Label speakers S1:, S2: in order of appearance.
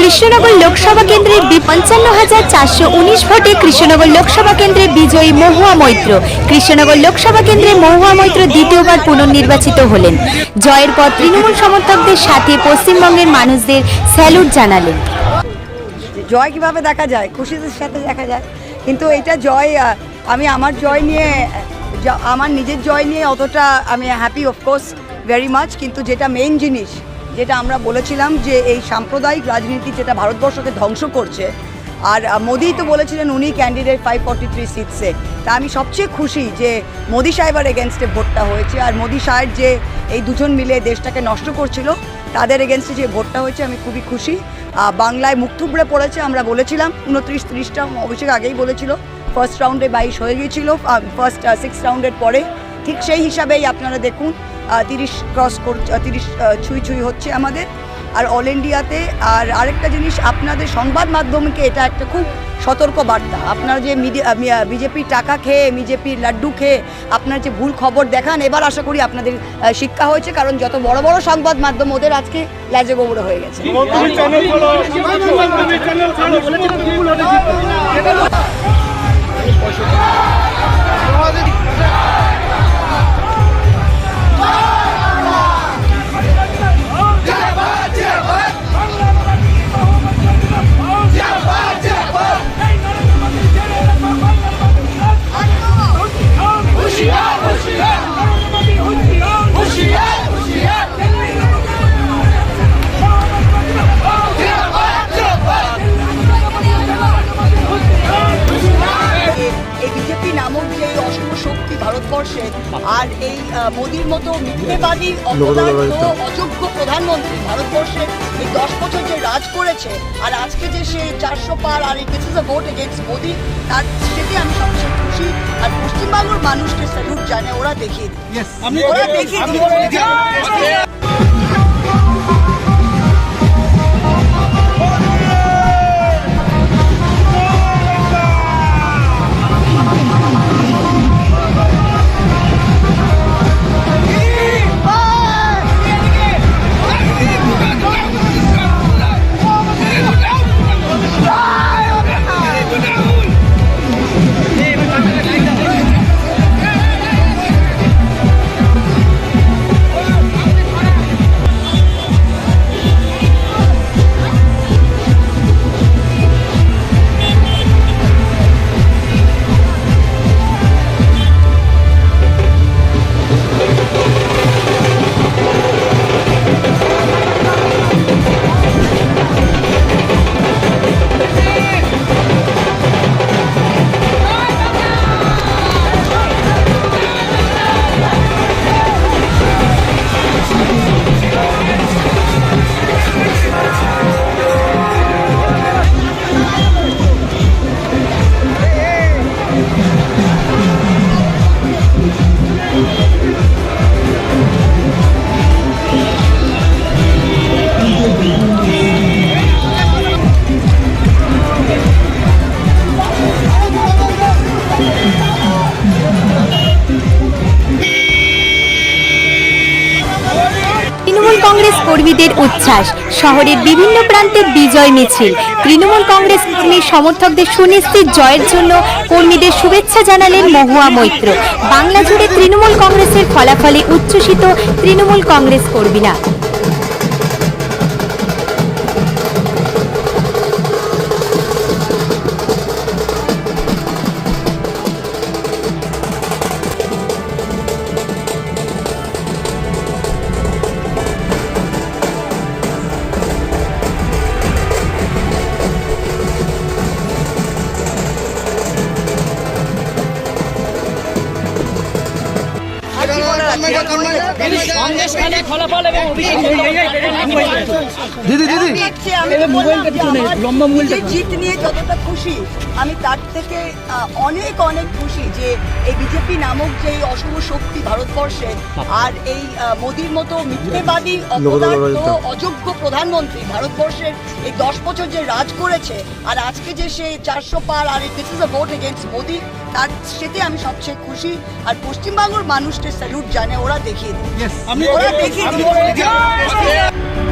S1: কৃষ্ণনগর লোকসভা কেন্দ্রের বি পঞ্চান্ন হাজার চারশো উনিশ ভোটে কৃষ্ণনগর লোকসভা কেন্দ্রে বিজয়ী মহুয়া মৈত্র। কৃষ্ণনগর লোকসভা কেন্দ্রে মহুয়া মৈত্র দ্বিতীয়বার পুনর্নির্বাচিত হলেন। জয়ের পর তৃণমূল সমর্থকদের সাথে পশ্চিমবঙ্গের মানুষদের স্যালুট জানালেন।
S2: জয় কীভাবে দেখা যায়? খুশিদের সাথে দেখা যায়। কিন্তু এটা জয় আমি আমার জয় নিয়ে আমার নিজের জয় নিয়ে অতটা আমি হ্যাপি অফকোর্স ভেরি মাচ কিন্তু যেটা মেইন জিনিস যেটা আমরা বলেছিলাম যে এই সাম্প্রদায়িক রাজনীতি যেটা ভারতবর্ষকে ধ্বংস করছে, আর মোদি তো বলেছিলেন উনি ক্যান্ডিডেট ফাইভ ফর্টি থ্রি সিটসে তা আমি সবচেয়ে খুশি যে মোদি সাহেবের এগেনস্টে ভোটটা হয়েছে, আর মোদি সাহেব যে এই দুজন মিলে দেশটাকে নষ্ট করছিল, তাদের এগেনস্টে যে ভোটটা হয়েছে আমি খুবই খুশি। বাংলায় মুখ থুবড়ে পড়েছে, আমরা বলেছিলাম, উনত্রিশ ত্রিশটা অভিষেক আগেই বলেছিল ফার্স্ট রাউন্ডে বাইশ হয়ে গিয়েছিল ফার্স্ট সিক্স রাউন্ডের পরে। ঠিক সেই হিসাবেই আপনারা দেখুন তিরিশ ক্রস কর তিরিশ ছুঁই ছুঁই হচ্ছে আমাদের। আর অল ইন্ডিয়াতে, আর আরেকটা জিনিস, আপনাদের সংবাদ মাধ্যমকে এটা একটা খুব সতর্ক বার্তা। আপনারা যে মিডিয়া বিজেপির টাকা খেয়ে, বিজেপির লাড্ডু খেয়ে আপনার যে ভুল খবর দেখান, এবার আশা করি আপনাদের শিক্ষা হয়েছে, কারণ যত বড় বড় সংবাদ মাধ্যম ওদের আজকে ল্যাজে গোবরে হয়ে গেছে। শক্তি ভারতবর্ষে আর এই মোদীর মতো মিথ্যেবাদী অপদার্থ অযোগ্য প্রধানমন্ত্রী ভারতবর্ষে এই দশ বছর যে রাজ করেছে আর আজকে যে সে চারশো পার আর this is a vote against Modi তার সেটি আমি সবচেয়ে খুশি আর পশ্চিমবাংলার মানুষকে স্যালুট জানে ওরা দেখিয়ে ওরা দেখিয়ে
S1: কংগ্রেস কর্মীদের উচ্ছ্বাস। শহরের বিভিন্ন প্রান্তে বিজয় মিছিল। তৃণমূল কংগ্রেস কর্মীর সমর্থকদের সুনিশ্চিত জয়ের জন্য কর্মীদের শুভেচ্ছা জানালেন মহুয়া মৈত্র। বাংলা জুড়ে তৃণমূল কংগ্রেসের ফলাফলে উচ্ছ্বসিত তৃণমূল কংগ্রেস কর্মীরা।
S3: দিদি দিদি।
S2: আমার যে জিত নিয়ে যতটা খুশি আমি তার থেকে অনেক অনেক খুশি যে এই বিজেপি নামক যে অশুভ শক্তি ভারতবর্ষে আর এই মোদির মতো মিথ্যেবাদী অপদার্থ অযোগ্য প্রধানমন্ত্রী ভারতবর্ষের এই দশ বছর যে রাজ করেছে আর আজকে যে সে চারশো পার আর this is a vote against Modi তার সেটাই আমি সবচেয়ে খুশি আর পশ্চিমবাংলার মানুষকে স্যালুট জানে ওরা দেখিয়ে দিই ওরা দেখিয়ে দিই